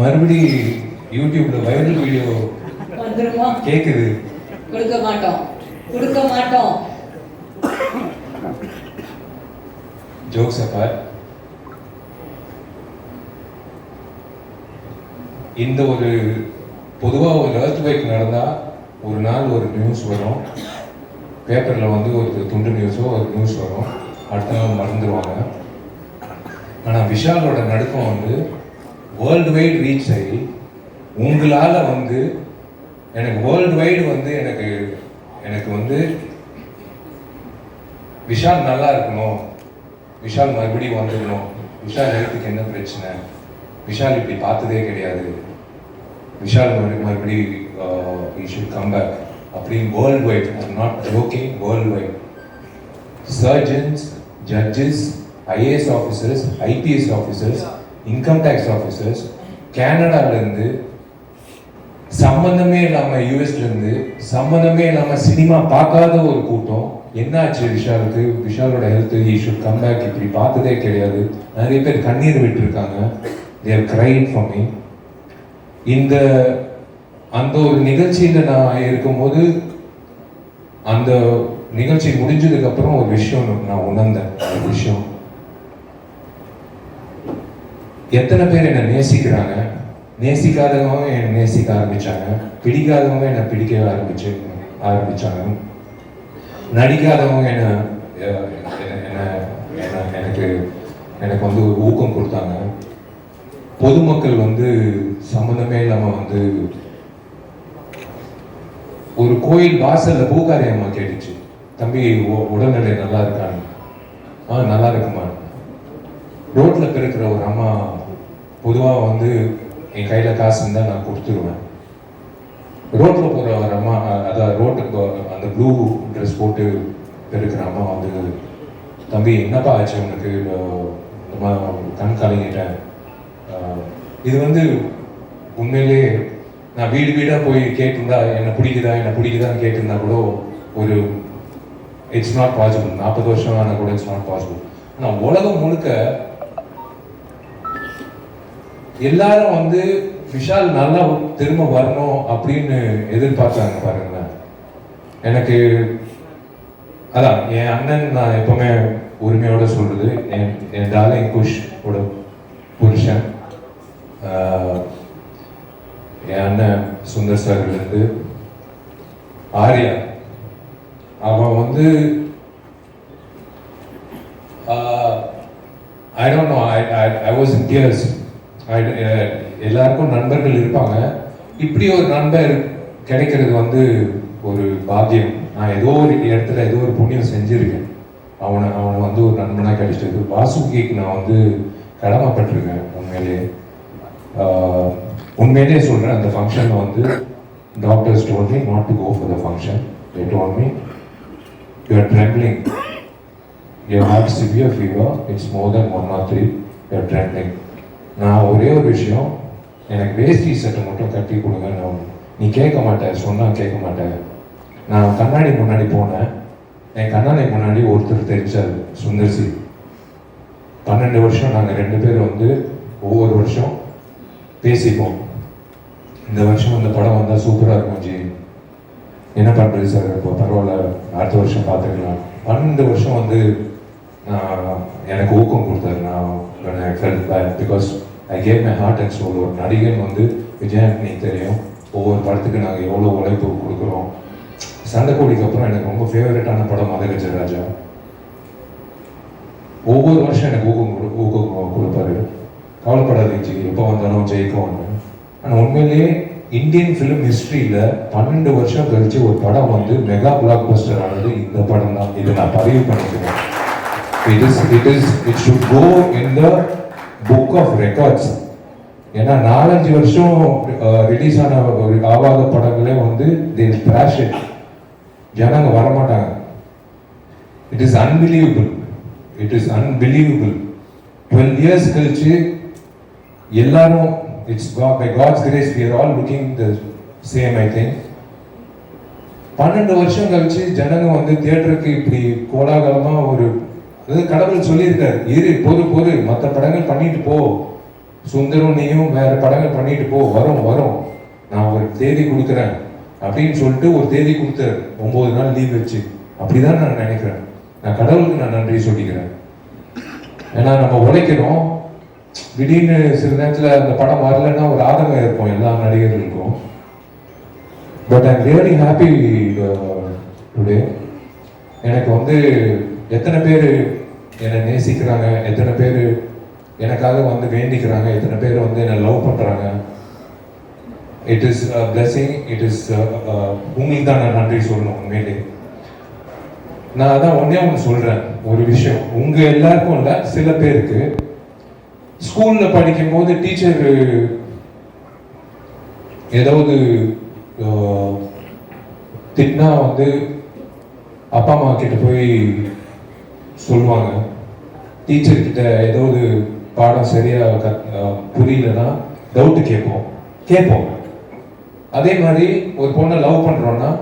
மறுபடி யூடியூப்ல viral video வந்துருமா? கேக்குது. கொடுக்க மாட்டோம். கொடுக்க மாட்டோம். ஜோக்ஸ் அப்பார் இந்த ஒரு பொதுவா ஒரு எர்த் பைக் நடந்தா ஒரு நாள் ஒரு நியூஸ் வரும். பேப்பர்ல வந்து ஒரு துண்டு நியூஸோ ஒரு நியூஸ் வரும். அடுத்த நாள் மறந்துடுவாங்க ஆனா விஷாலோட நடுக்கம் வந்து வேர்ல்டு வைடு ரீச் ஆகி உங்களால் வந்து எனக்கு வேர்ல்டு வைடு வந்து எனக்கு எனக்கு வந்து விஷால் நல்லா இருக்கணும். விஷால் மறுபடியும் வந்துடணும். விஷால் ஹெல்த்துக்கு என்ன பிரச்சனை? விஷால் இப்படி பார்த்ததே கிடையாது. விஷால் மறுபடியும் மறுபடி ஷுட் கம் பேக் அப்படின்னு world wide I'm not joking world wide surgeons judges IAS officers IPS officers income tax officers கேனடாலேருந்து சம்மந்தமே இல்லாமல் யூஎஸ்லேருந்து சம்மந்தமே இல்லாமல் சினிமா பார்க்காத ஒரு கூட்டம். என்னாச்சு விஷாலுக்கு? விஷாலோட health issue should come back இப்படி பார்த்ததே கிடையாது. நிறைய பேர் கண்ணீர் விட்டுருக்காங்க. தேர் கிரைன் ஃபார் மீ இந்த அந்த ஒரு நிகழ்ச்சியில் நான் இருக்கும்போது அந்த நிகழ்ச்சி முடிஞ்சதுக்கப்புறம் ஒரு விஷயம் நான் உணர்ந்தேன். ஒரு விஷயம். எத்தனை பேர் என்னை நேசிக்கிறாங்க? நேசிக்காதவங்க என்னை நேசிக்க ஆரம்பிச்சாங்க. பிடிக்காதவங்க என்னை பிடிக்க ஆரம்பிச்சு ஆரம்பிச்சாங்க. நடிக்காதவங்க என்ன என்ன- எனக்கு எனக்கு வந்து ஒரு ஊக்கம் கொடுத்தாங்க. பொதுமக்கள் வந்து சம்மந்தமே இல்லாமல் வந்து ஒரு கோயில் வாசலில் பூக்காரி அம்மா கேட்டுச்சு. தம்பி உடல்நிலை நல்லா இருக்கான்னு. ஆ நல்லா இருக்குமா? ரோட்டில் பிறக்கிற ஒரு அம்மா பொதுவாக வந்து என் கையில் காசு இருந்தால் நான் கொடுத்துருவேன். ரோட்டில் போகிற ஒரு அம்மா அதான் ரோட்டுக்கு அந்த ப்ளூ ட்ரெஸ் போட்டு இருக்கிற அம்மா வந்து தம்பி என்னப்பா ஆச்சு உனக்கு? கண் கலங்கிட்டேன் இது வந்து உண்மையிலே நான் வீடு வீடாக போய் கேட்டிருந்தா என்னை பிடிக்குதா என்னை பிடிக்குதான்னு கேட்டிருந்தா கூட ஒரு இட்ஸ் நாட் பாசிபிள் நாற்பது வருஷம் ஆனால் கூட இட்ஸ் நாட் பாசிபிள் ஆனால் உலகம் முழுக்க எல்லாரும் வந்து விஷால் நல்லா திரும்ப வரணும் அப்படின்னு எதிர்பார்த்தாங்க பாருங்களேன். எனக்கு அதான் என் அண்ணன் நான் எப்பவுமே உரிமையோட சொல்றது என் என் டார்லிங் குஷ் கூட புருஷன் என் அண்ணன் சுந்தர் சார்லேருந்து ஆர்யா. அவன் வந்து I don't know I I was in tears எல்லாருக்கும் நண்பர்கள் இருப்பாங்க. இப்படி ஒரு நண்பர் கிடைக்கிறது வந்து ஒரு பாக்கியம். நான் ஏதோ ஒரு இடத்துல ஏதோ ஒரு புண்ணியம் செஞ்சுருக்கேன். அவனை அவனை வந்து ஒரு நண்பனாக கிடைச்சது வாசுகிக்கு நான் வந்து கடமைப்பட்டிருக்கேன் உண்மையிலேயே உண்மையிலேயே சொல்கிறேன் அந்த ஃபங்க்ஷனில் வந்து doctors told not to to go for the function. They told me you are trembling. You have severe fever. It's more than one or three. நான் ஒரே ஒரு விஷயம் எனக்கு வேஷ்டி சட்டை மட்டும் கட்டி கொடுங்க நான் நீ கேட்க மாட்டேன் சொன்னால் கேட்க மாட்டேன் நான் கண்ணாடி முன்னாடி போனேன். என் கண்ணாடி முன்னாடி ஒருத்தர் தெரிஞ்சார் சுந்தர்சி. பன்னெண்டு வருஷம் நாங்கள் ரெண்டு பேரும் வந்து ஒவ்வொரு வருஷம் பேசிப்போம். இந்த வருஷம் இந்த படம் வந்தால் சூப்பராக இருக்கும் ஜி. என்ன பண்ணுறது சார்? இப்போ பரவாயில்ல அடுத்த வருஷம் பார்த்துக்கலாம் பன்னெண்டு வருஷம் வந்து நான் எனக்கு ஊக்கம் கொடுத்தாரு. நான் because I gave my heart and soul ஒரு நடிகன் வந்து விஜயாண்டனி தெரியும். ஒவ்வொரு படத்துக்கு நாங்கள் எவ்வளோ உழைப்பு கொடுக்குறோம். சண்டைக்கோடிக்கு அப்புறம் எனக்கு ரொம்ப ஃபேவரட்டான படம் மத ராஜா ஒவ்வொரு வருஷம் எனக்கு ஊக்கம் கொடு- ஊக்கம் கொடுப்பாரு. கவலைப்படாதீங்க ஜி. எப்போ வந்தாலும் ஜெயிக்கும்னு. ஆனால் உண்மையிலேயே இந்தியன் ஃபிலிம் ஹிஸ்ட்ரியில் பன்னெண்டு வருஷம் கழிச்சு ஒரு படம் வந்து மெகா பிளாக் பஸ்டர் ஆனது இந்த படம் தான் இதை நான் பதிவு பண்ணிக்கிறேன். It is it is it should go in the book of records ஏன்னா நாலஞ்சு வருஷம் ரிலீஸ் ஆன ஒரு ஆவாத படங்களே வந்து தே ஸ்பிளாஷ் ஜனங்க வரமாட்டாங்க. It is unbelievable it is unbelievable twelve years கழிச்சு எல்லாரும் it's by God's grace we're all looking the same I think பன்னெண்டு வருஷம் கழிச்சு ஜனங்க வந்து தியேட்டருக்கு இப்படி கோலாகலமாக ஒரு அதாவது கடவுள் சொல்லியிருக்காரு. இரு பொறு பொறு. மற்ற படங்கள் பண்ணிட்டு போ. சுந்தரம் நீயும் வேற படங்கள் பண்ணிட்டு போ. வரும் வரும். நான் ஒரு தேதி கொடுக்குறேன். அப்படின்னு சொல்லிட்டு ஒரு தேதி கொடுத்தாரு ஒம்பது நாள் லீவ் வச்சு. அப்படிதான் நான் நினைக்கிறேன். நான் கடவுளுக்கு நான் நன்றி சொல்லிக்கிறேன். ஏன்னா நம்ம உழைக்கிறோம். திடீர்னு சில நேரத்தில் அந்த படம் வரலன்னா ஒரு ஆதங்கம் இருக்கும் எல்லா நடிகர்களுக்கும். But I'm really happy today எனக்கு வந்து எத்தனை பேர் என்னை நேசிக்கிறாங்க? எத்தனை பேர் எனக்காக வந்து வேண்டிக்கிறாங்க? எத்தனை பேர் வந்து என்னை லவ் பண்ணுறாங்க it is blessing it is uh, uh, உங்களுக்கு தான் நான் நன்றி சொல்லணும் உண்மையிலே. நான் அதான் ஒன்றே ஒன்று சொல்கிறேன் ஒரு விஷயம். உங்கள் எல்லாருக்கும் இல்லை சில பேருக்கு. ஸ்கூலில் படிக்கும்போது டீச்சர் ஏதாவது திட்டினா வந்து அப்பா அம்மா கிட்ட போய் சொல்லுவாங்க. டீச்சர் கிட்ட ஏதாவது பாடம் சரியாக கத்- புரியலன்னா டவுட்டு கேட்போம். கேட்போம். அதே மாதிரி ஒரு பொண்ணை லவ் பண்ணுறோன்னா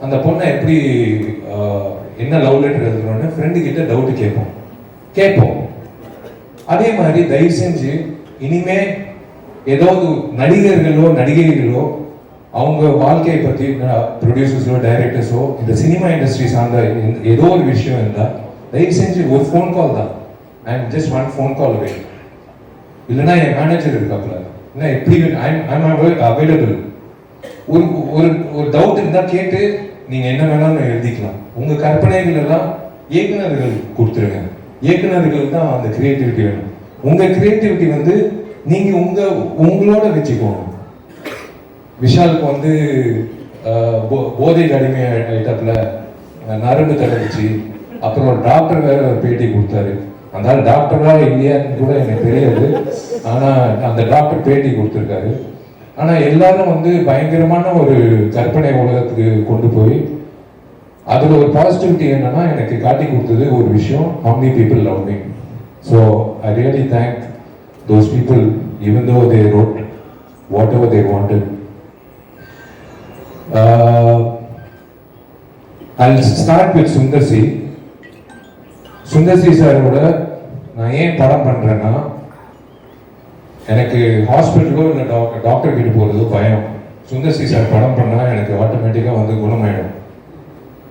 அந்த பொண்ணை எப்படி என்ன லவ் லெட்டர் எழுதுறோன்னு ஃப்ரெண்டு கிட்ட டவுட்டு கேட்போம். கேட்போம். அதே மாதிரி தயவு செஞ்சு இனிமே ஏதாவது நடிகர்களோ நடிகைகளோ அவங்க வாழ்க்கையை பற்றி ப்ரொடியூசர்ஸோ டைரக்டர்ஸோ இந்த சினிமா இண்டஸ்ட்ரி சார்ந்த ஏதோ ஒரு விஷயம் இருந்தால் தயவு செஞ்சு ஒரு ஃபோன் கால் தான். I am just one phone call away இல்லைன்னா என் மேனேஜர் இருக்காப்புல. என்ன எப்படி ஐம் அவைலபிள் ஒரு ஒரு ஒரு டவுட் இருந்தால் கேட்டு நீங்கள் என்ன வேணாலும் எழுதிக்கலாம். உங்கள் கற்பனைகள் எல்லாம் இயக்குனர்கள் கொடுத்துருங்க. இயக்குனர்கள் தான் அந்த கிரியேட்டிவிட்டி வேணும். உங்கள் கிரியேட்டிவிட்டி வந்து நீங்கள் உங்கள் உங்களோட வச்சுக்கோணும் விஷாலுக்கு வந்து போ- போதைக்கு அடிமை ஐட்டத்தில் நரம்பு தடவிச்சு அப்புறம் ஒரு டாக்டர் வேற ஒரு பேட்டி கொடுத்தாரு. அந்த ஆள் டாக்டரா இல்லையான்னு கூட எனக்கு தெரியாது. ஆனால் அந்த டாக்டர் பேட்டி கொடுத்துருக்காரு. ஆனால் எல்லாரும் வந்து பயங்கரமான ஒரு கற்பனை உலகத்துக்கு கொண்டு போய் அதில் ஒரு பாசிட்டிவிட்டி என்னன்னா எனக்கு காட்டி கொடுத்தது ஒரு விஷயம் how people love me so I really thank those people people even though they wrote whatever they wanted. Uh, i'll start with Sundar C Sundar C சாரோட நான் ஏன் படம் பண்ணுறேன்னா எனக்கு ஹாஸ்பிட்டலோ இல்லை டாக்டர் டாக்டர் கிட்ட போகிறதோ பயம். சுந்தர்சி சார் படம் பண்ணால் எனக்கு ஆட்டோமேட்டிக்காக வந்து குணமாயிடும்.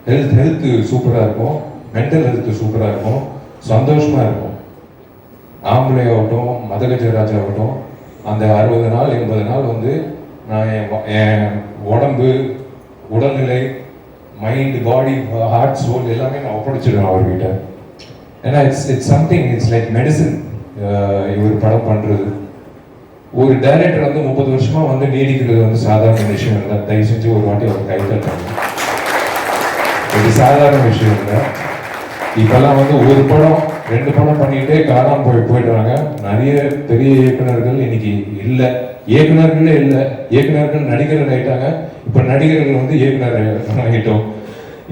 ஹெல்த் ஹெல்த்து சூப்பராக இருக்கும். மென்டல் ஹெல்த்து சூப்பராக இருக்கும். சந்தோஷமாக இருக்கும். ஆம்பளை ஆகட்டும் மதகஜராஜ் ஆகட்டும் அந்த அறுபது நாள் எண்பது நாள் வந்து நான் என் என் உடம்பு உடல்நிலை மைண்டு பாடி ஹார்ட் சோல் எல்லாமே நான் ஒப்படைச்சிடுவேன் அவர்கிட்ட. ஏன்னா it's it's something it's like medicine இவர் படம் பண்ணுறது ஒரு டைரக்டர் வந்து முப்பது வருஷமா வந்து நீடிக்கிறது வந்து சாதாரண விஷயம் இல்லை. தயவு செஞ்சு ஒரு வாட்டி அவர் கை இது சாதாரண விஷயம் இல்லை. இப்பெல்லாம் வந்து ஒரு படம் ரெண்டு படம் பண்ணிட்டே காணாம போய் போயிடுறாங்க. நிறைய பெரிய இயக்குநர்கள் இன்னைக்கு இல்லை. இயக்குநர்களே இல்லை. இயக்குநர்கள் நடிகர்கள் ஆயிட்டாங்க. இப்போ நடிகர்கள் வந்து இயக்குனர் ஆகிட்டோம்.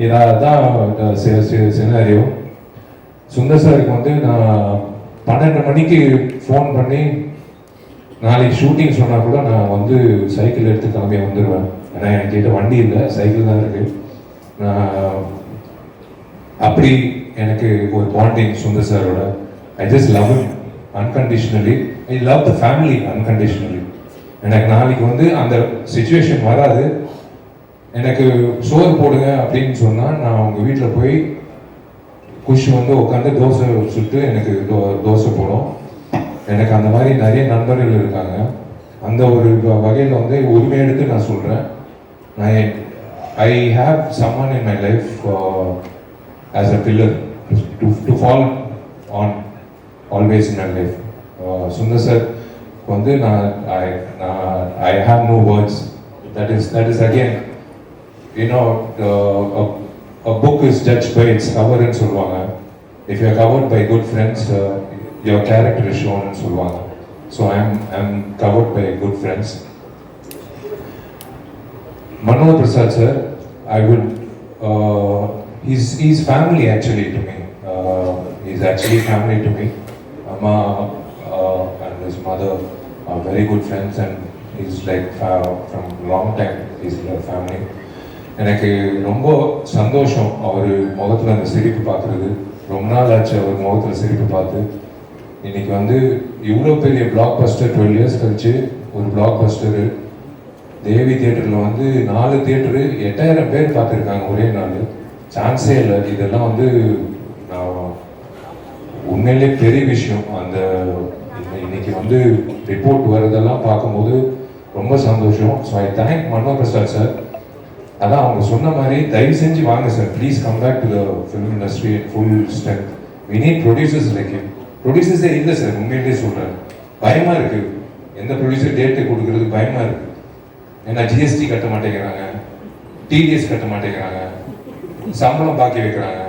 இதான் சினாரியோ சுந்தர் சாருக்கு வந்து நான் பன்னெண்டு மணிக்கு ஃபோன் பண்ணி நாளைக்கு ஷூட்டிங் சொன்னால் கூட நான் வந்து சைக்கிள் எடுத்து கிளம்பி வந்துடுவேன் ஏன்னா என்கிட்ட வண்டி இல்லை சைக்கிள் தான் இருக்குது நான் அப்படி எனக்கு ஒரு பாண்டிங் சுந்தர் சாரோட I just love him unconditionally I love the family unconditionally எனக்கு நாளைக்கு வந்து அந்த சுச்சுவேஷன் வராது. எனக்கு சோறு போடுங்க அப்படின்னு சொன்னால் நான் அவங்க வீட்டில் போய் குஷ் வந்து உட்காந்து தோசை சுட்டு எனக்கு தோ- தோசை போடும். எனக்கு அந்த மாதிரி நிறைய நண்பர்கள் இருக்காங்க. அந்த ஒரு வகையில் வந்து உரிமை எடுத்து நான் சொல்கிறேன் நான் I have someone in my life as a pillar to to fall on always in my life Sundar sir வந்து நான் ஐ நான் I have no words that is that is again you know know, uh, a, a book is judged by its cover ன்னு சொல்லுவாங்க if you are covered by good friends uh, your character is shown ன்னு சொல்லுவாங்க so i'm i'm covered by good friends Mano Prasad sir i would uh, he's he's family actually to me uh, he's actually family to me amma uh, and his mother are very good friends and he's like uh, from எனக்கு ரொம்ப சந்தோஷம் அவர் முகத்தில் அந்த சிரிப்பு பார்க்குறது ரொம்ப நாள் ஆச்சு அவர் முகத்தில் சிரிப்பு பார்த்து. இன்னைக்கு வந்து இவ்வளோ பெரிய பிளாக் பஸ்டர் டுவெல் இயர்ஸ் கழிச்சு ஒரு பிளாக் பஸ்டரு தேவி தியேட்டரில் வந்து நாலு தியேட்டரு எட்டாயிரம் பேர் பார்த்துருக்காங்க ஒரே நாள். சான்ஸே இல்லை. இதெல்லாம் வந்து நான் உண்மையிலே பெரிய விஷயம். அந்த இன்னைக்கு வந்து ரிப்போர்ட் வரதெல்லாம் பார்க்கும்போது ரொம்ப சந்தோஷம். So I thank Mano Prasad sir அதான் அவங்க சொன்ன மாதிரி தயவு செஞ்சு வாங்க sir please come back to the film industry full strength we need producers like ப்ரொடியூசர்ஸே இல்லை சார் உண்மையிலேயே சொல்கிறேன் பயமாக இருக்குது எந்த ப்ரொடியூசர் டேட்டு கொடுக்கறது பயமாக இருக்குது ஏன்னா ஜிஎஸ்டி கட்ட மாட்டேங்கிறாங்க. டிடிஎஸ் கட்ட மாட்டேங்கிறாங்க. சம்பளம் பாக்கி வைக்கிறாங்க.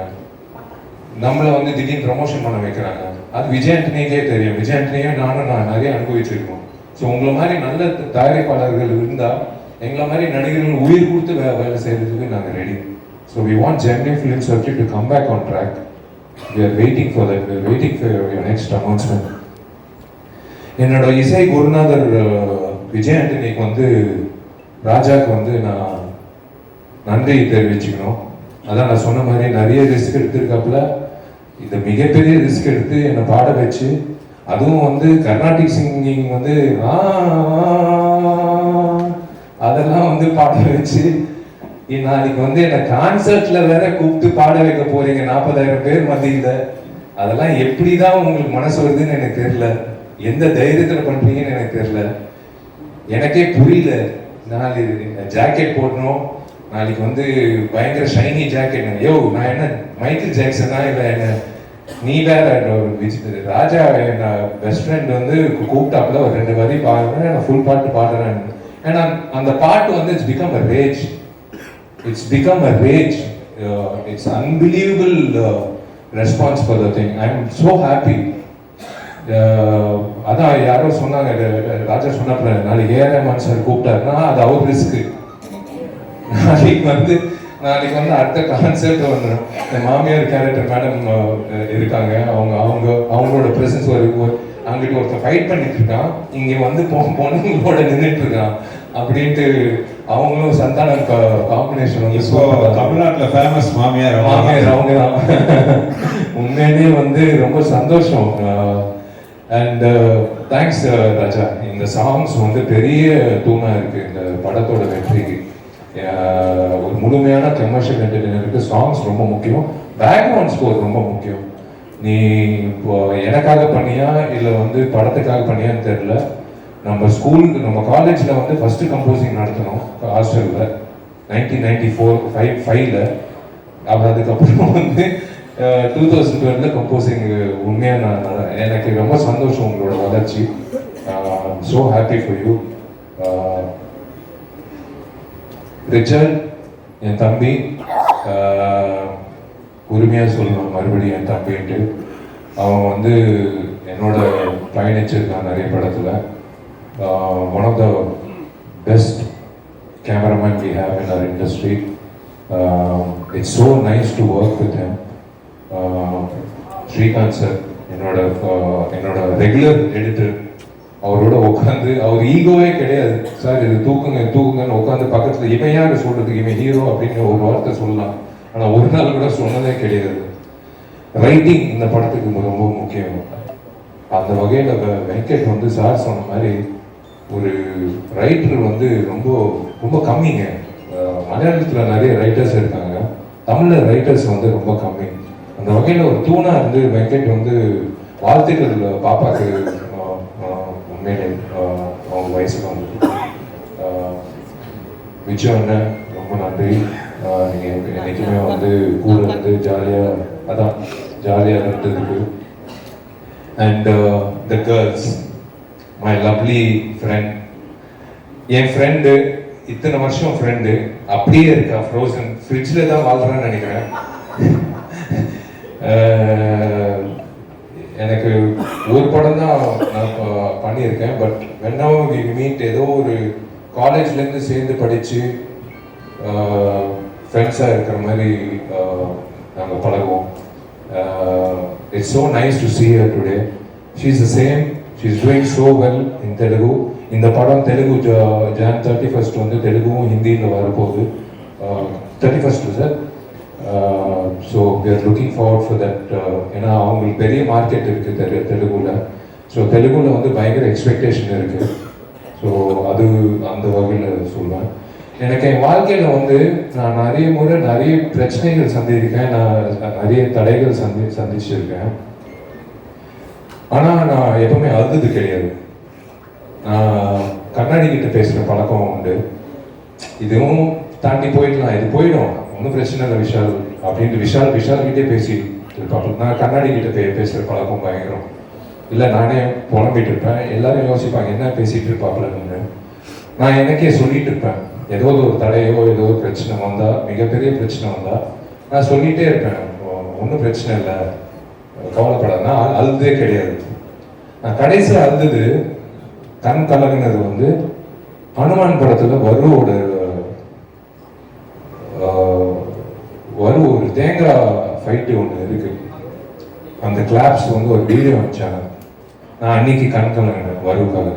நம்மளை வந்து திடீர்னு ப்ரமோஷன் பண்ண வைக்கிறாங்க. அது விஜய் ஆண்டனிக்கே தெரியும். விஜய் ஆண்டனியே நானும் நான் நிறைய அனுபவிச்சிருக்கோம். ஸோ உங்களை மாதிரி நல்ல தயாரிப்பாளர்கள் இருந்தால் எங்களை மாதிரி நடிகர்கள் உயிர் கொடுத்து வே வேலை செய்யறதுக்கு நாங்கள் ready so we want journey film church to come back on track we are waiting for that we are waiting for your next announcement என்னோட இசை குருநாதர் விஜய் ஆண்டனிக்கு வந்து ராஜாவுக்கு வந்து நான் நன்றி தெரிவிச்சுக்கணும். அதான் நான் சொன்ன மாதிரி நிறைய ரிஸ்க் எடுத்திருக்காப்புல. இந்த மிகப்பெரிய ரிஸ்க் எடுத்து என்னை பாட வச்சு அதுவும் வந்து கர்நாடிக் சிங்கிங் வந்து ஆ, அதெல்லாம் வந்து பாட வச்சு நாளைக்கு வந்து என்ன கான்சர்ட்ல வேற கூப்பிட்டு பாட வைக்க போறீங்க நாற்பதாயிரம் பேர் மத்தியில். அதெல்லாம் எப்படிதான் உங்களுக்கு மனசு வருதுன்னு எனக்கு தெரியல. எந்த தைரியத்துல பண்றீங்கன்னு எனக்கு தெரியல. எனக்கே புரியல. நாளைக்கு ஜாக்கெட் போடணும். நாளைக்கு வந்து பயங்கர ஷைனி ஜாக்கெட் யோ நான் என்ன மைக்கேல் ஜாக்சனா இல்ல என்ன நீ வேற ஒரு விஜய் ராஜா என்ன பெஸ்ட் ஃப்ரெண்ட் வந்து கூப்பிட்டாப்புல ஒரு ரெண்டு வரி பாடுறேன் நான் ஃபுல் பாட்டு பாடுறேன். ஏன்னா அந்த பாட்டு வந்து it's become a rage it's become a rage it's unbelievable response for the thing I am so happy அதான் யாரோ சொன்னாங்க ராஜா சொன்னாப்புல நாளைக்கு ஏஆர் சார் கூப்பிட்டாருன்னா அது அவர் ரிஸ்க் நாளைக்கு வந்து நாளைக்கு வந்து அடுத்த கான்செர்ட் வந்துடும் இந்த மாமியார் கேரக்டர் மேடம் இருக்காங்க அவங்க அவங்க அவங்களோட ப்ரெசன்ஸ் ஒரு அங்கிட்டு ஒருத்தர் ஃபைட் பண்ணிட்டு இருக்கான் இங்க வந்து போன பொண்ணுங்களோட நின்றுட்டு இருக்கான் அப்படின்ட்டு அவங்களும் சந்தானம் காம்பினேஷன் வந்து இப்போ சூப்பரா தமிழ்நாட்டுல ஃபேமஸ் மாமியார் மாமியார் அவங்க தான். உண்மையிலேயே வந்து ரொம்ப சந்தோஷம். And thanks Raja. இந்த சாங்ஸ் வந்து பெரிய தூணா இருக்கு இந்த படத்தோட வெற்றிக்கு. ஒரு முழுமையான கமர்ஷியல் என்டர்டைனருக்கு சாங்ஸ் ரொம்ப முக்கியம். பேக்ரவுண்ட் ஸ்கோர் ரொம்ப முக்கியம். நீ இப்போ எனக்காக பண்ணியா இல்லை வந்து படத்துக்காக பண்ணியான்னு தெரியல. நம்ம ஸ்கூலுக்கு நம்ம காலேஜில் வந்து ஃபர்ஸ்ட் கம்போசிங் நடத்தினோம் ஹாஸ்டலில் நைன்டீன் நைன்டி ஃபோர் ஃபைவ் ஃபைவ்ல அப்புறம் அதுக்கப்புறம் வந்து டூ தௌசண்ட் டுவெல்ல கம்போசிங் உண்மையாக நான் எனக்கு ரொம்ப சந்தோஷம் உங்களோட வளர்ச்சி. So happy for you Richard என் தம்பி உரிமையாக சொல்லணும் மறுபடியும் என் தம்பின்ட்டு. அவன் வந்து என்னோட பயணிச்சிருக்கான் நிறைய படத்தில். One of the best cameraman we have in our industry. Uh, it's so nice to work with him. Uh, Srikanth sir என்னோட uh, என்னோட ரெகுலர் எடிட்டர் அவரோட உட்காந்து அவர் ஈகோவே கிடையாது. சார் இது தூக்குங்க தூக்குங்கன்னு உட்காந்து பக்கத்தில் இவன் யார் சொல்கிறதுக்கு இவன் ஹீரோ அப்படின்னு ஒரு வார்த்தை சொல்லலாம். ஆனால் ஒரு நாள் கூட சொன்னதே கிடையாது. ரைட்டிங் இந்த படத்துக்கு ரொம்ப முக்கியம். அந்த வகையில் வெங்கட் வந்து சார் சொன்ன மாதிரி ஒரு ரைட்டர் வந்து ரொம்ப ரொம்ப கம்மிங்க. மலையாளத்தில் நிறைய ரைட்டர்ஸ் இருக்காங்க. தமிழில் ரைட்டர்ஸ் வந்து ரொம்ப கம்மி. அந்த வகையில் ஒரு தூணாக இருந்து வெங்கட் வந்து வாழ்த்துக்கள் பாப்பாக்கு உண்மையிலே அவங்க வயசுக்கு வந்து விஜயம் என்ன ரொம்ப நன்றி. நீங்கள் என்றைக்குமே வந்து கூட வந்து ஜாலியாக அதான் ஜாலியாக இருந்ததுக்கு. And the girls my lovely friend N friend இத்தனை வருஷம் ஃப்ரெண்டு அப்படியே இருக்கா ஃப்ரோசன் ஃப்ரிட்ஜில் தான் வாழ்கிறான்னு நினைக்கிறேன். எனக்கு ஒரு படம் தான் நான் பண்ணியிருக்கேன் பட் வென்னாவோ வி மீட் ஏதோ ஒரு காலேஜ்லேருந்து சேர்ந்து படித்து ஃப்ரெண்ட்ஸாக இருக்கிற மாதிரி நாங்கள் பழகுவோம். It's so nice to see her today she is the same she is doing so well in Telugu இந்த படம் தெலுங்கு ஜான் தேர்ட்டி ஃபர்ஸ்ட் வந்து தெலுங்கும் ஹிந்தியில் வரப்போகுது. Thirty first sir so we are looking forward for that ஏன்னா அவங்களுக்கு பெரிய market இருக்குது தெரு தெலுங்குல ஸோ தெலுங்குல வந்து பயங்கர எக்ஸ்பெக்டேஷன் இருக்குது ஸோ அது அந்த வகையில் சொல்லுவேன் எனக்கு என் வாழ்க்கையில் வந்து நான் நிறைய முறை நிறைய பிரச்சனைகள் சந்திருக்கேன் நான் நிறைய தடைகள் சந்தி சந்திச்சிருக்கேன். ஆனால் நான் எப்பவுமே அழுது கிடையாது. நான் கண்ணாடி கிட்ட பேசுகிற பழக்கம் உண்டு. இதுவும் தாண்டி போயிடலாம். இது போயிடும். ஒன்றும் பிரச்சனை இல்லை விஷால். அப்படின்ட்டு விஷால் விஷால் கிட்டே பேசி இருப்பாங்க நான் கண்ணாடி கிட்ட பே பேசுகிற பழக்கம் பயங்கரம். இல்லை நானே புலம்பிட்டு இருப்பேன். எல்லாரும் யோசிப்பாங்க என்ன பேசிகிட்டு இருப்பாங்களன்னு நான்? எனக்கே சொல்லிட்டு இருப்பேன். ஏதோ ஒரு தடையோ ஏதோ ஒரு பிரச்சனை வந்தால் மிகப்பெரிய பிரச்சனை வந்தால் நான் சொல்லிகிட்டே இருப்பேன். ஒன்றும் பிரச்சனை இல்லை. கவலைப்படாதுன்னா அழுதே கிடையாது. நான் கடைசியாக அழுது கண் கலங்கினது வந்து ஹனுமான் படத்தில் வருவோட வரு ஒரு தேங்காய் ஃபைட்டு ஒன்று இருக்கு. அந்த கிளாப்ஸ் வந்து ஒரு வீடியோ வச்சாங்க நான் அன்னைக்கு கண் கலங்கினேன் வருவுக்காக.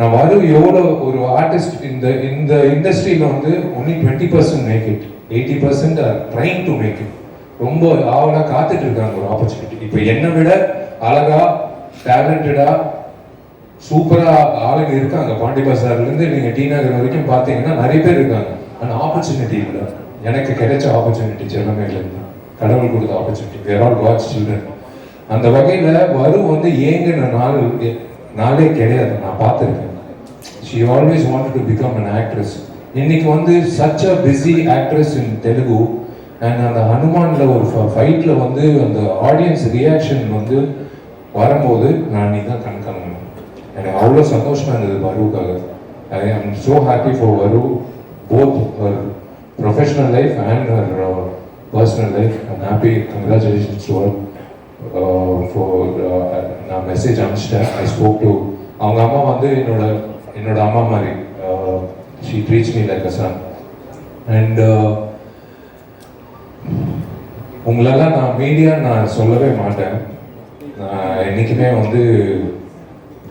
நான் வரு எவ்வளோ ஒரு ஆர்டிஸ்ட் இந்த இந்த இண்டஸ்ட்ரியில் வந்து only twenty percent make it eighty percent are trying to make it ரொம்ப ஆவலாக காத்துட்டு இருக்காங்க ஒரு ஆப்பர்ச்சுனிட்டி இப்போ என்னை விட அழகா டேலண்டடா சூப்பரா ஆளுங்க இருக்காங்க. பாண்டி பசார்ல இருந்து நீங்க டி நகர் வரைக்கும் பாத்தீங்கன்னா நிறைய பேர் இருக்காங்க. ஆனா ஆப்பர்ச்சுனிட்டி இல்லை. எனக்கு கிடைச்ச ஆப்பர்ச்சுனிட்டி செல்லமையில இருந்து கடவுள் கொடுத்த opportunity where all God's children அந்த வகையில வரு வந்து ஏங்கின நாள் நாளே கிடையாது. நான் பார்த்துருக்கேன். She always wanted to become an actress இன்னைக்கு வந்து such a busy actress in Telugu and அந்த ஹனுமானில் ஒரு ஃபைட்டில் வந்து அந்த ஆடியன்ஸ் ரியாக்ஷன் வந்து வரும்போது நான் நீ தான் கண் எனக்கு அவ்வளோ சந்தோஷமாக இருந்தது வருவுக்காக I am so happy for Varu both her professional life and her personal life I'm happy congratulations to her for நான் மெசேஜ் அனுப்பிச்சிட்டேன். ஐ ஸ்போக் டு அவங்க அம்மா வந்து என்னோட என்னோட அம்மா மாதிரி she treats me like a son and உங்களெல்லாம் நான் மீடியா நான் சொல்லவே மாட்டேன். என்றைக்குமே வந்து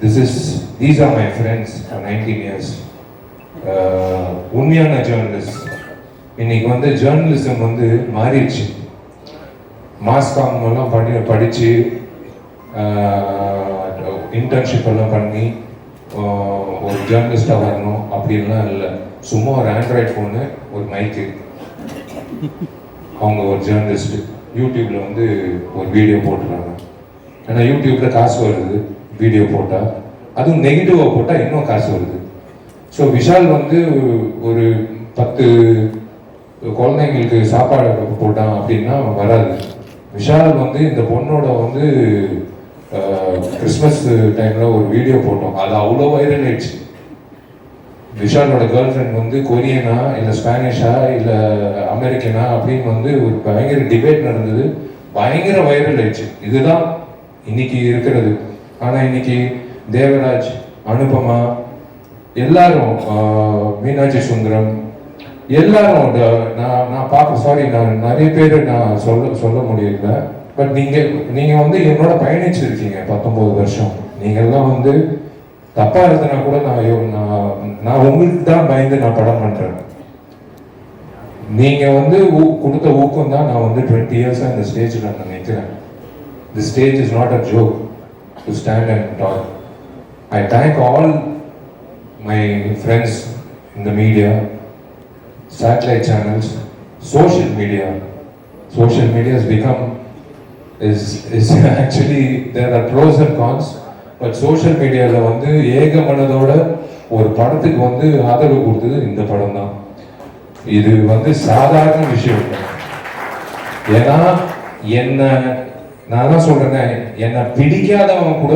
this is these are my friends nineteen years உண்மையான ஜேர்னலிஸ்ட் இன்னைக்கு வந்து ஜேர்னலிசம் வந்து மாறிடுச்சு. மாஸ் காமெல்லாம் பண்ணி படித்து இன்டர்ன்ஷிப் எல்லாம் பண்ணி uh, uh, ஒரு ஜேர்னலிஸ்டாக வரணும் அப்படின்லாம் இல்லை. சும்மா ஒரு ஆண்ட்ராய்ட் ஃபோனு ஒரு மைக்கு அவங்க ஒரு ஜேர்னலிஸ்ட்டு யூடியூப்பில் வந்து ஒரு வீடியோ போட்டுறாங்க. ஏன்னா யூடியூப்பில் காசு வருது வீடியோ போட்டால் அதுவும் நெகட்டிவாக போட்டால் இன்னும் காசு வருது. ஸோ விஷால் வந்து ஒரு பத்து குழந்தைங்களுக்கு சாப்பாடு போட்டான் அப்படின்னா வராது. விஷால் வந்து இந்த பொண்ணோட வந்து கிறிஸ்மஸ் டைமில் ஒரு வீடியோ போட்டோம். அது அவ்வளோ வைரல் ஆயிடுச்சு. விஷாலோட கேர்ள் ஃப்ரெண்ட் வந்து கொரியனா இல்லை ஸ்பானிஷா இல்லை அமெரிக்கனா அப்படின்னு வந்து ஒரு பயங்கர டிபேட் நடந்தது. பயங்கர வைரல் ஆயிடுச்சு. இதுதான் இன்னைக்கு இருக்கிறது. ஆனால் இன்னைக்கு தேவராஜ் அனுபமா எல்லாரும் மீனாட்சி சுந்தரம் எல்லாரும் நான் நான் பார்க்க சாரி நான் நிறைய பேர் நான் சொல்ல சொல்ல முடியல. பட் நீங்கள் நீங்கள் வந்து என்னோட பயணிச்சிருக்கீங்க பத்தொம்போது வருஷம். நீங்கள் தான் வந்து தப்பா இருந்தனா கூட நான் ஐயோ, நான் நான் உங்களுக்கு தான் பயந்து நான் படம் பண்றேன். நீங்க வந்து ஊ- கொடுத்த ஊக்கம் தான் நான் வந்து டுவெண்ட்டி இயர்ஸா இந்த ஸ்டேஜில் நான் நிற்கிறேன் the stage is not a joke to stand and talk I thank all my friends இந்த media satellite channels social media social media is become is is actually there are pros and cons but social மீடியாவில் வந்து ஏக மனதோட ஒரு படத்துக்கு வந்து ஆதரவு கொடுத்தது இந்த படம் தான். இது வந்து சாதாரண விஷயம். ஏன்னா என்ன நான் தான் சொல்றேனே என்னை பிடிக்காதவன் கூட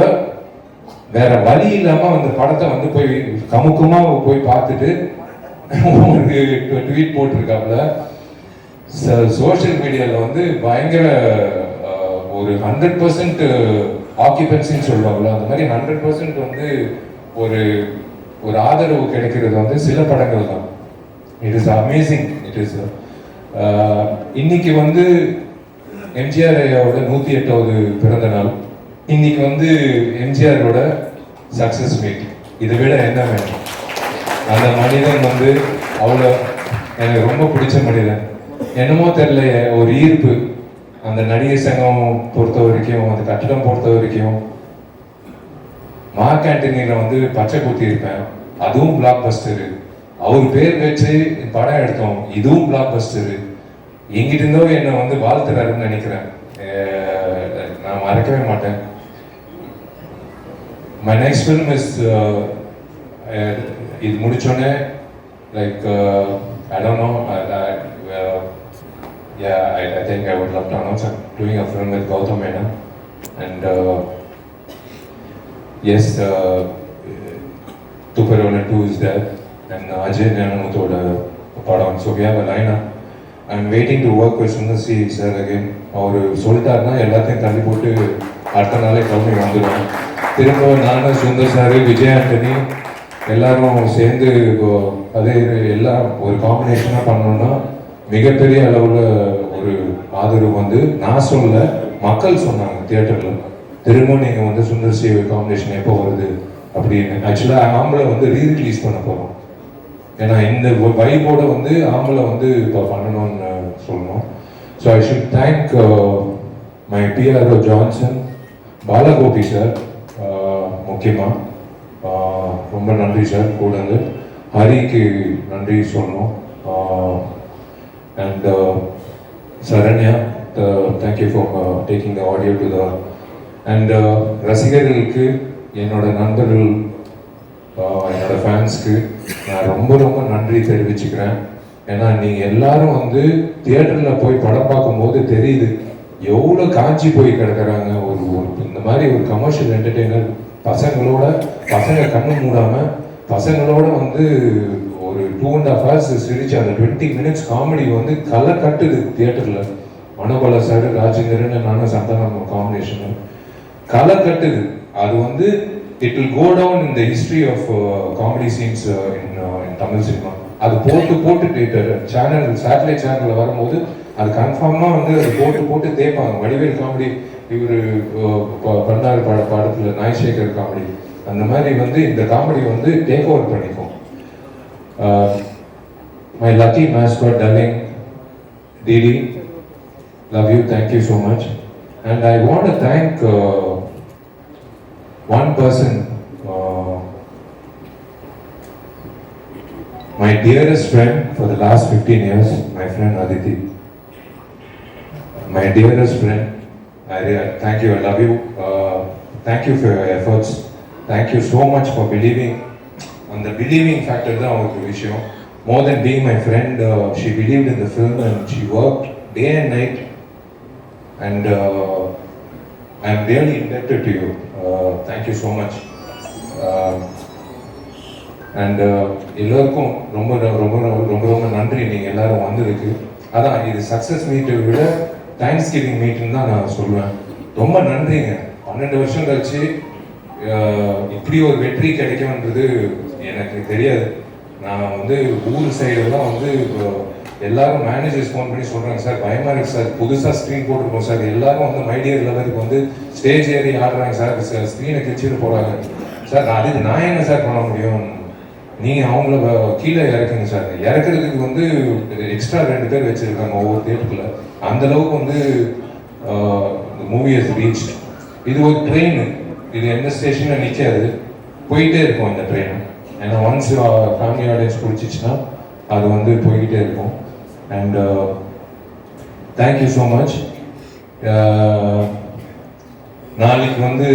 வேற வழி இல்லாம அந்த படத்தை வந்து போய் கமுக்கமா போய் பார்த்துட்டு ஒரு ட்வீட் போட்டிருக்காப்புல. சோஷியல் மீடியாவில் வந்து பயங்கர ஒரு ஹண்ட்ரட் பர்சன்ட் ஆக்குபென்சின்னு சொல்லுவாங்களோ அந்த மாதிரி ஹண்ட்ரட் பர்சன்ட் வந்து ஒரு ஒரு ஆதரவு கிடைக்கிறது வந்து சில படங்கள் தான். It is amazing it is இன்னைக்கு வந்து எம்ஜிஆர் ஐயாவோட நூற்றி எட்டாவது பிறந்த நாள். இன்னைக்கு வந்து எம்ஜிஆரோட சக்சஸ் மீட் இதை விட என்ன வேணும்? அந்த மனிதன் வந்து அவ்வளோ எனக்கு ரொம்ப பிடிச்ச மனிதன். என்னமோ தெரியல ஒரு ஈர்ப்பு. அந்த நடிகை சங்கம் பொறுத்த வரைக்கும் அந்த கட்டிடம் பொறுத்த வரைக்கும் மார்க் ஆண்டனியில வந்து பச்சை குத்தி இருப்பேன் அதுவும் பிளாக் பஸ்டரு அவர் பேர் வச்சு படம் எடுத்தோம். இதுவும் பிளாக் பஸ்டரு எங்கிட்ட இருந்தோ என்னை வந்து வாழ்த்துறாருன்னு நினைக்கிறேன். நான் மறக்கவே மாட்டேன். மை நெக்ஸ்ட் ஃபிலிம் இஸ் இது முடிச்சோடனே like I don't know yeah I, I think I would love to announce I'm doing a film with Gautam Menon and uh, yes uh, Tuparona 2 is there and Ajay Nanamutoda படம் so we have a lineup I'm waiting to work with Sundar C sir again அவர் சொல்லிட்டாருன்னா எல்லாத்தையும் தள்ளி போட்டு அடுத்த நாளே கிளம்பி வந்துடும் திரும்ப நானும் சுந்தர் சார் விஜய் ஆண்டனி எல்லாரும் சேர்ந்து இப்போ அதே எல்லாம் ஒரு காம்பினேஷனாக பண்ணோம்னா மிகப்பெரிய அளவில் ஒரு ஆதரவு வந்து நான் சொல்ல மக்கள் சொன்னாங்க தியேட்டரில். திரும்ப நீங்கள் வந்து சுந்தர் சி காம்பினேஷன் எப்போ வருது அப்படின்னு. ஆக்சுவலாக ஆம்பளை வந்து ரீ ரிலீஸ் பண்ண போகிறோம் ஏன்னா இந்த வைபோட வந்து ஆம்பளை வந்து இப்போ பண்ணணும்னு சொல்லணும். So I should thank my PRO Johnson Balagopi sir uh, முக்கியமாக uh, ரொம்ப நன்றி சார் கூட ஹரிக்கு நன்றி சொல்லணும். Uh, and Saranya uh, uh, for uh, taking the audio to the... and uh, ரசிகர்களுக்கு என்னோட நண்பர்கள் என்னோட ஃபேன்ஸ்க்கு நான் ரொம்ப ரொம்ப நன்றி தெரிவிச்சுக்கிறேன். ஏன்னா நீங்கள் எல்லாரும் வந்து தியேட்டரில் போய் படம் பார்க்கும்போது தெரியுது எவ்வளோ காஞ்சி போய் கிடக்குறாங்க. ஒரு ஒரு இந்த மாதிரி ஒரு கமர்ஷியல் என்டர்டெய்னர் பசங்களோட பசங்க கண்ணு மூடாமல் பசங்களோட வந்து டூ அண்ட் ஆஃப் ஹவர்ஸ் சிரிச்சு அந்த டுவெண்ட்டி மினிட்ஸ் காமெடி வந்து களை கட்டுது தியேட்டரில் மனோபல சார் ராஜேந்திரன் நானும் சந்தானம் காம்பினேஷனு கலை கட்டுது. அது வந்து it will go down in the history of comedy scenes in in Tamil cinema அது போட்டு போட்டு சேனல் சேட்டலைட் சேனலில் வரும்போது அது கன்ஃபார்மாக வந்து அது போட்டு போட்டு தேய்ப்பாங்க. வடிவேல் காமெடி இவர் uh, பண்ணார் பாட நாய் நாய்சேகர் காமெடி அந்த மாதிரி வந்து இந்த காமெடி வந்து டேக் ஓவர் பண்ணிக்கும். Uh, my lucky mascot, darling Didi, love you, thank you so much. And I want to thank uh, one person, uh, my dearest friend for the last 15 years, my friend Aditi. My dearest friend, I thank you, I love you. Uh, thank you for your efforts. Thank you so much for believing அந்த believing factor தான் அவங்களுக்கு விஷயம் more then being my friend she believe in the film and she work day and night and I am really indebted to you thank you so much and எல்லோருக்கும் ரொம்ப ரொம்ப ரொம்ப ரொம்ப நன்றி நீங்கள் எல்லாரும் வந்ததுக்கு அதான் இது சக்ஸஸ் மீட்டை விட தேங்க்ஸ் கிவிங் மீட்டுன்னு தான் நான் சொல்லுவேன் ரொம்ப நன்றிங்க பன்னெண்டு வருஷம் கழிச்சு இப்படி ஒரு வெற்றி கிடைக்கும்ன்றது எனக்கு தெரியாது. நான் வந்து ஊர் சைடெல்லாம் வந்து இப்போ எல்லாரும் மேனேஜர்ஸ் ஃபோன் பண்ணி சொல்கிறாங்க சார் பயமாக இருக்குது சார். புதுசாக ஸ்க்ரீன் போட்டிருக்கோம் சார். எல்லாரும் வந்து மைடியர் லெவலுக்கு வந்து ஸ்டேஜ் ஏறி ஆடுறாங்க சார். ஸ்க்ரீனை கிழிச்சிட்டு போகிறாங்க சார் நான் அதுக்கு நான் என்ன சார் பண்ண முடியும்? நீங்கள் அவங்கள கீழே இறக்குங்க சார். இறக்குறதுக்கு வந்து எக்ஸ்ட்ரா ரெண்டு பேர் வச்சுருக்காங்க ஒவ்வொரு தேட்டர்ல அந்த அளவுக்கு வந்து மூவி ஹஸ் ரீச் இது ஒரு ட்ரெயின் இது எந்த ஸ்டேஷனில் நிற்காது போயிட்டே இருக்கும் இந்த ட்ரெயின் ஏன்னா ஒன்ஸ் ஃபேமிலி ஆடியன்ஸ் பிடிச்சிச்சுன்னா அது வந்து போய்கிட்டே இருக்கும். அண்ட் தேங்க்யூ ஸோ மச் நாளைக்கு வந்து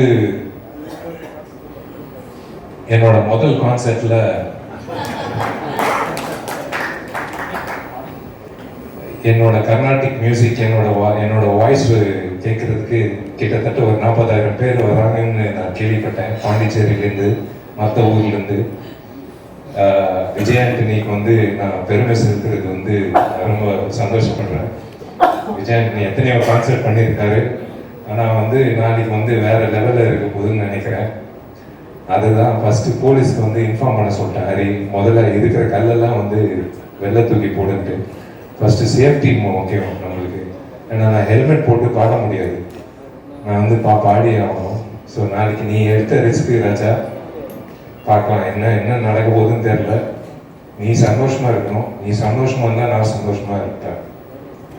என்னோட முதல் கான்சர்ட்ல என்னோட கர்நாடிக் மியூசிக் என்னோட என்னோட வாய்ஸ் கேட்கறதுக்கு கிட்டத்தட்ட ஒரு நாற்பதாயிரம் பேர் வராங்கன்னு நான் கேள்விப்பட்டேன். பாண்டிச்சேரியிலேருந்து மற்ற ஊர்லேருந்து. விஜய் ஆண்டனிக்கு வந்து நான் பெருமை செலுத்துறது வந்து ரொம்ப சந்தோஷப்படுறேன். விஜய் ஆண்டனி எத்தனையோ கான்சர்ட் பண்ணியிருக்காரு. ஆனால் வந்து நாளைக்கு வந்து வேற லெவலில் இருக்க போகுதுன்னு நினைக்கிறேன். அதுதான் ஃபஸ்ட்டு போலீஸ்க்கு வந்து இன்ஃபார்ம் பண்ண சொல்லிட்டேன் ஹரி முதல்ல இருக்கிற கல்லெல்லாம் வந்து வெள்ளை தூக்கி போடுன்ட்டு. ஃபஸ்ட்டு சேஃப்டி முக்கியம் நம்மளுக்கு. ஏன்னா நான் ஹெல்மெட் போட்டு பாட முடியாது. நான் வந்து பா பாடி ஆகணும். ஸோ நாளைக்கு நீ எடுத்த ரிஸ்க்கு ராஜா பார்க்கலாம் என்ன என்ன நடக்க போகுதுன்னு தெரில நீ சந்தோஷமா இருக்கணும். நீ சந்தோஷமா இருந்தால் நான் சந்தோஷமா இருப்பேன்.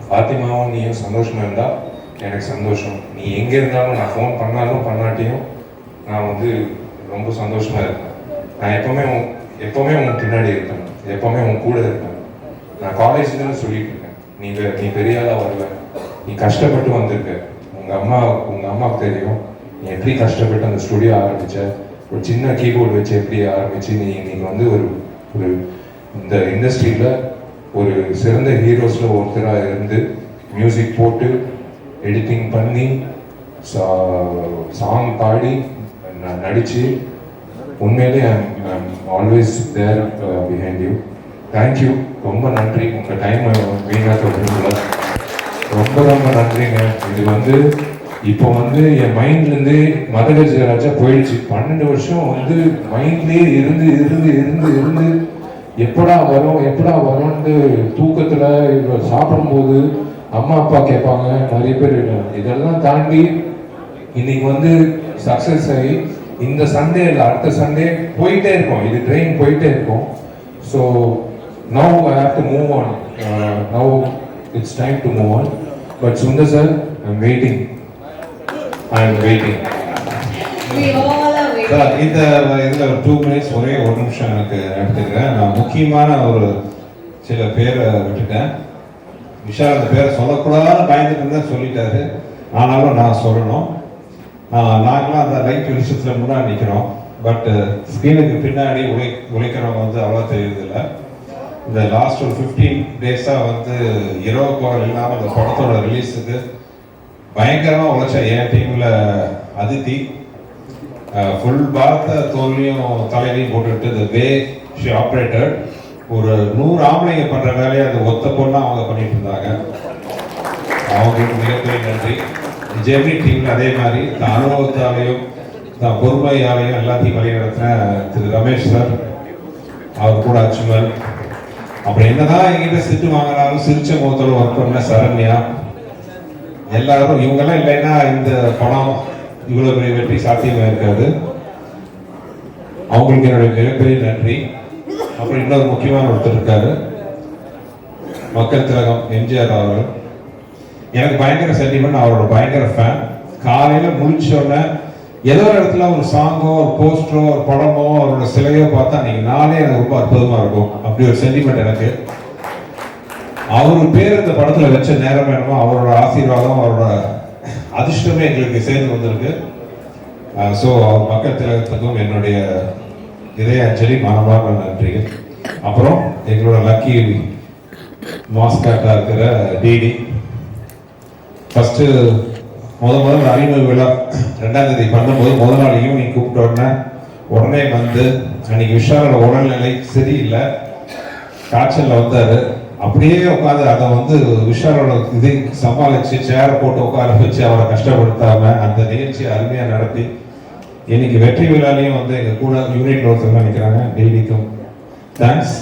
ஃபாத்திமாவும் நீயும் சந்தோஷமா இருந்தால் எனக்கு சந்தோஷம். நீ எங்கே இருந்தாலும் நான் ஃபோன் பண்ணாலும் பண்ணாட்டியும் நான் வந்து ரொம்ப சந்தோஷமா இருப்பேன். நான் எப்போவுமே உன் எப்போவுமே உன் பின்னாடி இருப்பேன். எப்போவுமே உன் கூட இருப்பேன். நான் காலேஜ்லன்னு சொல்லிட்டு இருக்கேன். நீ நீ பெரிய ஆளாக வரல. நீ கஷ்டப்பட்டு வந்திருக்க. உங்கள் அம்மா உங்கள் அம்மாவுக்கு தெரியும். நீ எப்படி கஷ்டப்பட்டு அந்த ஸ்டுடியோ ஆரம்பித்த ஒரு சின்ன கீபோர்டு வச்சு எப்படி ஆரம்பித்து நீ நீங்கள் வந்து ஒரு ஒரு இந்த இண்டஸ்ட்ரியில் ஒரு சிறந்த ஹீரோஸில் ஒருத்தராக இருந்து மியூசிக் போட்டு எடிட்டிங் பண்ணி சா சாங் பாடி நான் நடித்து உண்மையிலே always there behind you thank you ரொம்ப நன்றி. உங்கள் டைம் வீணாக்க ரொம்ப ரொம்ப நன்றிங்க. இது வந்து இப்போ வந்து என் மைண்ட்லேருந்து மதகஜ ராஜா போயிடுச்சு. பன்னெண்டு வருஷம் வந்து மைண்ட்லேயே இருந்து இருந்து இருந்து இருந்து எப்படா வரும் எப்படா வரும்னு தூக்கத்தில் இவ்வளோ சாப்பிடும்போது அம்மா அப்பா கேட்பாங்க. நிறைய பேர் இதெல்லாம் தாண்டி இன்னைக்கு வந்து சக்ஸஸ் ஆகி இந்த சண்டே இல்லை அடுத்த சண்டே போயிட்டே இருக்கும். இது ட்ரெயின் போயிட்டே இருக்கும். So now I have to move on now it's time to move on but Sundar sir I'm waiting I am waiting இந்த இதில் ஒரு டூ மினிட்ஸ் ஒரே ஒரு நிமிஷம் எனக்கு எடுத்துக்கிறேன். நான் முக்கியமான ஒரு சில பேரை விட்டுட்டேன். விஷால் அந்த பேரை சொல்லக்கூடாதுன்னு பயந்துட்டு இருந்தா சொல்லிட்டாரு. ஆனாலும் நான் சொல்லணும். நாங்களாம் அந்த லைட் வெளிச்சத்தில் முன்னாடி நிற்கிறோம் பட் ஸ்க்ரீனுக்கு பின்னாடி உழை உழைக்கிறவங்க வந்து அவ்வளோ தெரியுதில்ல இந்த லாஸ்ட் ஒரு ஃபிஃப்டீன் டேஸாக வந்து இரவு கோவல் இல்லாமல் அந்த படத்தோட ரிலீஸுக்கு பயங்கரமாக உழைச்சா என் டீமில் அதித்தி ஃபுல் பார்த்த தோல்வியும் தலையிலையும் போட்டுட்டு த வே ஷி ஆப்ரேட்டர் ஒரு நூறு ஆம்பளைங்க பண்ற வேலையை அது ஒத்த பொண்ணாக அவங்க பண்ணிட்டு இருந்தாங்க. அவங்களுக்கு மிகப்பெரிய நன்றி. ஜெமினி டீம்ல அதே மாதிரி இந்த அனுபவத்தாலையும் இந்த பொறுமையாலையும் எல்லாத்தையும் வழிநடத்தின திரு ரமேஷ் சார் அவர் கூட அச்சுமல் அப்புறம் என்னதான் எங்கிட்ட சிட்டு வாங்கினாலும் சிரிச்ச முகத்தோடு ஒர்க் பண்ண சரண்யா. எல்லாரும் இவங்கெல்லாம் இல்லைன்னா இந்த படம் இவ்வளவு பெரிய வெற்றி சாத்தியமா இருக்காது. அவங்களுக்கு என்னுடைய மிகப்பெரிய நன்றி. அப்புறம் இன்னொரு முக்கியமான ஒருத்தர் இருக்காரு. மக்கள் திலகம் எம்ஜிஆர் அவர்கள். எனக்கு பயங்கர சென்டிமெண்ட் அவரோட பயங்கர ஃபேன் காலையில முடிச்சோடனே ஏதோ ஒரு இடத்துல ஒரு சாங்கோ ஒரு போஸ்டரோ ஒரு படமோ அவரோட சிலையோ பார்த்தா அன்னைக்கு நாளே எனக்கு ரொம்ப அற்புதமா இருக்கும். அப்படி ஒரு சென்டிமெண்ட் எனக்கு. அவர் பேர் இந்த படத்துல வச்ச நேரம் வேணுமோ? அவரோட ஆசீர்வாதம் அவரோட அதிர்ஷ்டமே எங்களுக்கு சேர்ந்து வந்திருக்கு. ஸோ அவர் மக்கள் திலகத்துக்கும் என்னுடைய இதய அஞ்சலி மனமார்ந்த நன்றி அப்புறம் எங்களோட லக்கி மாஸ்காட்டா இருக்கிற டிடி ஃபஸ்ட்டு முத முதல் அறிமுக விழா ரெண்டாம் தேதி பண்ணும்போது முத நாள் ஈவினிங் கூப்பிட்ட உடனே உடனே வந்து அன்னைக்கு விஷாலோட உடல்நிலை சரியில்லை. காய்ச்சலில் வந்தார். அப்படியே உட்காந்து அதை வந்து விஷாலோட இது சமாளிச்சு சேரை போட்டு உட்கார வச்சு அவரை கஷ்டப்படுத்தாம அந்த நிகழ்ச்சியை அருமையா நடத்தி இன்னைக்கு வெற்றி விழாலையும் வந்து எங்க கூட யூனிட் ஒருத்தவங்க நிற்கிறாங்க டெய்லிக்கும். தேங்க்ஸ்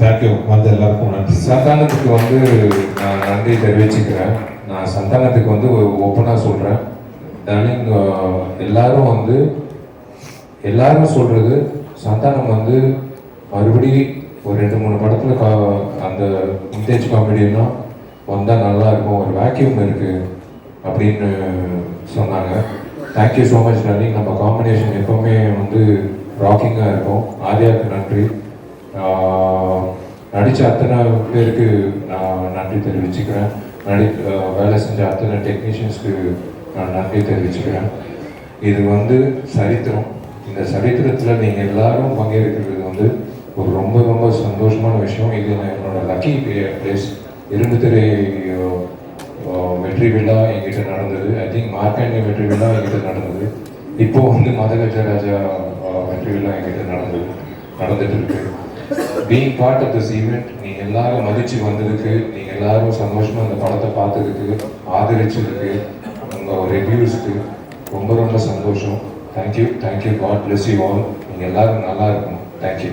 தேங்க்யூ வந்து எல்லாருக்கும் நன்றி. சந்தானத்துக்கு வந்து நான் நன்றி தெரிவிச்சுக்கிறேன். நான் சந்தானத்துக்கு வந்து ஓப்பனாக சொல்கிறேன் டார்லிங் எல்லாரும் வந்து எல்லாரும் சொல்கிறது சந்தானம் வந்து மறுபடி ஒரு ரெண்டு மூணு படத்தில் கா அந்த விண்டேஜ் காமெடியெல்லாம் வந்தால் நல்லா இருக்கும். ஒரு வேக்யூம் இருக்குது அப்படின்னு சொன்னாங்க. தேங்க்யூ ஸோ மச் நன்றி நம்ம காம்பினேஷன் எப்போவுமே வந்து ராக்கிங்காக இருக்கும். ஆர்யாவுக்கு நன்றி. நடித்த அத்தனை பேருக்கு நான் நன்றி தெரிவிச்சுக்கிறேன். நடி வேலை செஞ்ச அத்தனை டெக்னீஷியன்ஸ்க்கு நான் நன்றி தெரிவிச்சுக்கிறேன். இது வந்து சரித்திரம். இந்த சரித்திரத்தில் நீங்கள் எல்லாரும் பங்கேற்கிறது வந்து ஒரு ரொம்ப ரொம்ப சந்தோஷமான விஷயம். இது நான் என்னோட லக்கி பிளேஸ் இரும்பு திரை வெற்றி விழா என்கிட்ட நடந்தது. ஐ திங்க் மார்க்கண்டிய வெற்றி விழா என்கிட்ட நடந்தது. இப்போ வந்து மதகஜராஜா ஆஹ், வெற்றி விழா என்கிட்ட நடந்தது நடந்துட்டு இருக்கு. Being part of this event நீங்க எல்லாரும் மதிச்சு வந்ததுக்கு நீங்க எல்லாரும் சந்தோஷமா அந்த படத்தை பார்த்ததுக்கு ஆதரிச்சதுக்கு உங்க ரிவ்யூஸ்க்கு ரொம்ப ரொம்ப சந்தோஷம். Thank you thank you God bless you all நீங்க எல்லாரும் நல்லா இருக்கணும். தேங்க்யூ